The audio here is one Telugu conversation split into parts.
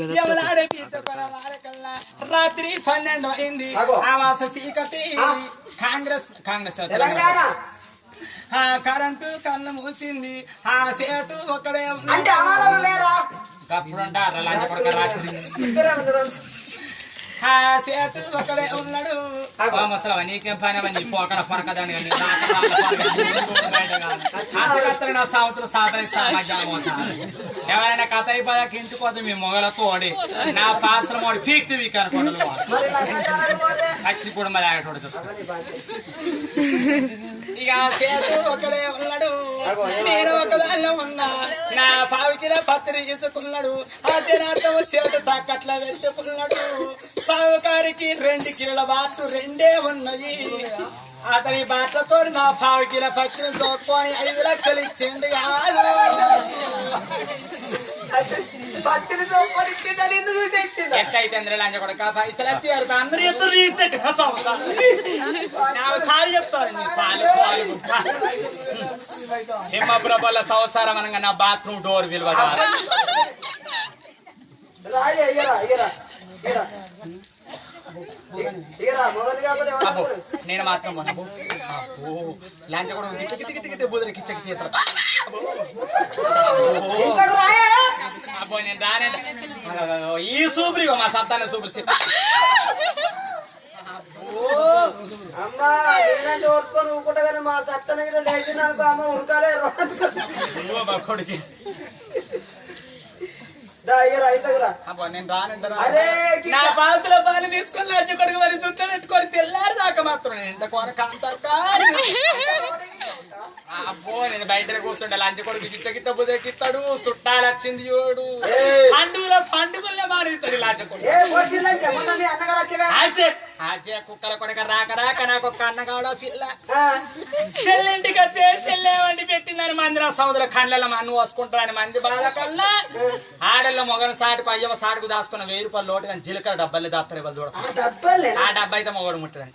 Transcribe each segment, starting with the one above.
ఎవలాడే కొనవాడకల్లా రాత్రి పన్నెండు అయింది. ఆవాస చీకటి. కాంగ్రెస్ కాంగ్రెస్ కరెంటు కళ్ళు మూసింది. ఆ సేటు ఒకడే ఉంది. అంటే అమారాలు లేరా? అప్పుడు అంటారా రాత్రి. ఆ సేటు ఒకడే ఉన్నాడు. ముసలవ నీకేం పని నీ పోకడ పొరకదని నీ సావతులు అవుతారు. ఎవరైనా కథ అయిపోయాక ఇంటికి పోతే మీ మొగలతో ఓడి నా పాసలు మోడి పీక్తి వీక్ అనుకోవడం మరి లంచాలు పోతే పచ్చి కూడా మరి బాధ్యత. ఇక చేతు ఒకడే ఉన్నాడు. నేను ఒకదాన్ని ఉన్నా. నా పావికిన పత్రి తీసుకున్నాడు ఆ జనార్థం చేతు తాకట్ల పెట్టుకున్నాడు. సావుకారికి రెండు కిలోల బాట్లు రెండే ఉన్నాయి. అతని బాట్లతో నా పావికిల పత్రిని చొక్కొని ఐదు లక్షలు ఇచ్చిండు. కాదు పత్తిని చూసి ఎట్టయితే లంచ కొడక పైసలు ఎత్తారు అందరూ ఎత్తురు సారి చెప్తారు సాలి పాలు గుట్ట. సంవత్సరం అనగా నా బాత్రూమ్ డోర్ విలువ నేను మాత్రం అబ్బో కూడా గిట్ట గిట్ట గిట్ట అబ్బో. నేను ఈ సూపర్ మా సత్తాన సూపర్ సిప్ ఓ, అమ్మా నేనంటే ఓర్చుకొని కానీ మా సత్తన గిట్ల లేచినానుకో అమ్మ ఉరకాలే రోడ్డు కొడుకి. దా ఇయ్యరా ఇంతకు రా. అబ్బో నేను రానంటారా అరే గిట్ల. నా పాసుల పాలు తీసుకొని లంచ కొడుకు మరి చుట్టూ పెట్టుకొని తెల్లారి దాకా మాత్రం ఎంత కాంతక్క అబ్బో నేను బయట కూర్చుంటే లంచ కొడుకు గిట్ట గిట్ట బుదకిస్తాడు చుట్టాలు వచ్చింది చూడు. పండుగల పండుగలే మారిస్తాడు లంచ కొడుకు. ఏ పోసిందని చెప్పండి మీ అన్నగాడు వచ్చగా? ఆచే ఆచే కుక్కల కొడక రాక రాక నాకు ఒక అన్న కావడా పిల్ల. చెల్లింటికి వస్తే చెల్లె వండి పెట్టిందని మంది నా సముద్ర కళ్ళలో మన్ను వసుకుంటారని మంది బాధ కల్లా ఆడల్లో మొగను సాటుకు అయ్యవ సాటుకు దాచుకున్న వెయ్యి రూపాయలు లోటు కానీ జీలకర్ర డబ్బాలు దాస్తారు ఇవ్వాలి చూడ. ఆ డబ్బా అయితే మొగడు బా.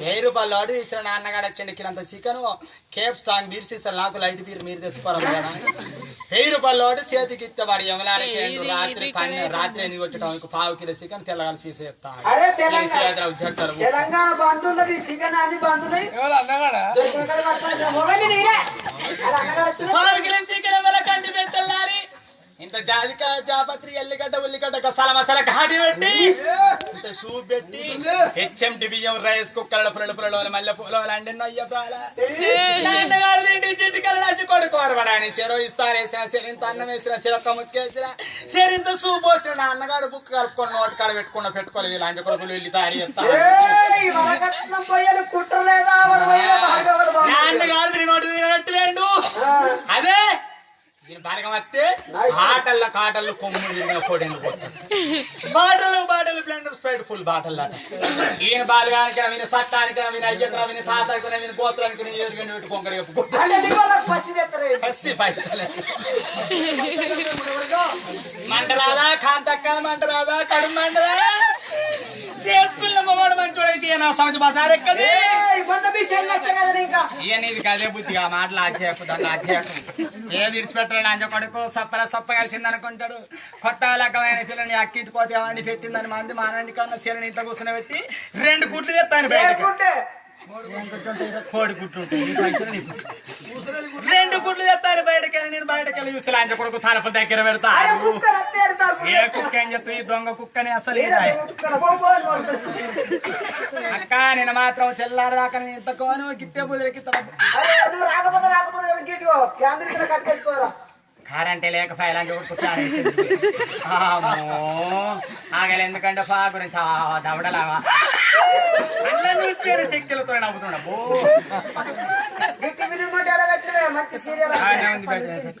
వెయ్యి రూపాయలు లోటు తీసిన నాన్నగాడు వచ్చింది కిలంత చికెన్ కేప్ స్టాంగ్ బీర్ సీసాలు నాకు లైట్ బీర్ మీరు తెచ్చుకోవాలి కదా వెయ్యి రూపాయలు లోటు చేతికి ఇస్తే వాడు యమలాడికి రాత్రి పన్నె రాత్రి ఎనిమిది కొట్టడం. పావు కిలో చికెన్ తెలంగాణ పావు కిలో వల్ల కండి పెట్టాలి? ఇంత జాజిక జాపత్రి ఎల్లిగడ్డ ఉల్లిగడ్డ గసాల మసాలా కాడి పెట్టి. ఇంత సూప్ పెట్టి హెచ్ఎంటి బియ్యం రైస్ కుక్కల పుల్లల పుల్లల మల్లె పూల ప్రాల నాన్నగారు తిండి చిటికలు నచ్చి కొడుకు వరవడాని చెరో ఇస్తారు వేసిన చెరింత అన్నం వేసిన చెరొక్క ముక్కేసిన. చెరింత సూప్ పోసిన నాన్నగారు బుక్ కలుపుకొని నోటి కాడ పెట్టుకున్న పెట్టుకోలేదు ఇలాంటి కొడుకులు వెళ్ళి తయారు చేస్తారు. నాన్నగారు తిని నోటి తినట్టు వేండు. ఆ, అదే. దీని బాగా వస్తే ఆటల్ల కాటల్లో కొమ్ములు తిరిగిన బాటలు బాటలు. బ్లెండర్ స్ప్రైట్ ఫుల్ బాటల్ దాట ఈయన బాలుగానికి విని సట్టానికి విని అయ్యకు విని తాతకు విని గోత్రానికి విని ఏరు విని పెట్టి కొంకడి చెప్పుకుంటా అంటే నీ వాళ్ళకి పచ్చి తెత్తరే. పసి పైసలే. మంటరాదా కాంతక్క మంటరాదా కడుపు మంటరా చేసుకున్న మొగడు మంచోడైతే నా సమితి బజార్ ఎక్కది? ఏయ్, మొన్న మీ చెల్లి వచ్చా కదా ఇంకా ఇవన్నీ ఇది కదే బుద్ధిగా మాటలు ఆచేయకు దాన్ని ఆచేయకు ఏది ఇడిచిపెట్టాడు అంజ కొడుకు సప్పల సప్ప కలిసింది అనుకుంటాడు. కొత్త రకమైన పిల్లని అక్కింటి పోతే ఏమని పెట్టిందని మంది మానండి కన్నా సీలని ఇంత కూర్చుని పెట్టి రెండు తెస్తాను బయటకు. లేకుంటే కోడి గుడ్లు ఉంటాయి. రెండు గుడ్లు తెస్తాను బయటకి నేను బయటకి వెళ్ళి చూసి అంజ కొడుకు తలుపు దగ్గర పెడతా అరే కుక్క రత్తే ఎడతారు. ఏ కుక్క అని చెప్పి ఈ దొంగ కుక్కని అసలు అని. అక్క నేను మాత్రం తెల్లారు దాకా నేను ఇంత కోను గిట్టే నువ్వు రాకపోతే కరెంటే లేకపోయా ఆగలే ఎందుకంటే ఫా గురించి ఆ దవడలాగా. అట్లా చూసిపోయిన శక్తులతో నవ్వుతున్నా బో గిట్టి విరిమంటే ఆడబెట్టినవే మంచి సీరియల్ బాగానే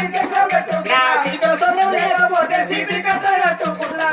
This is the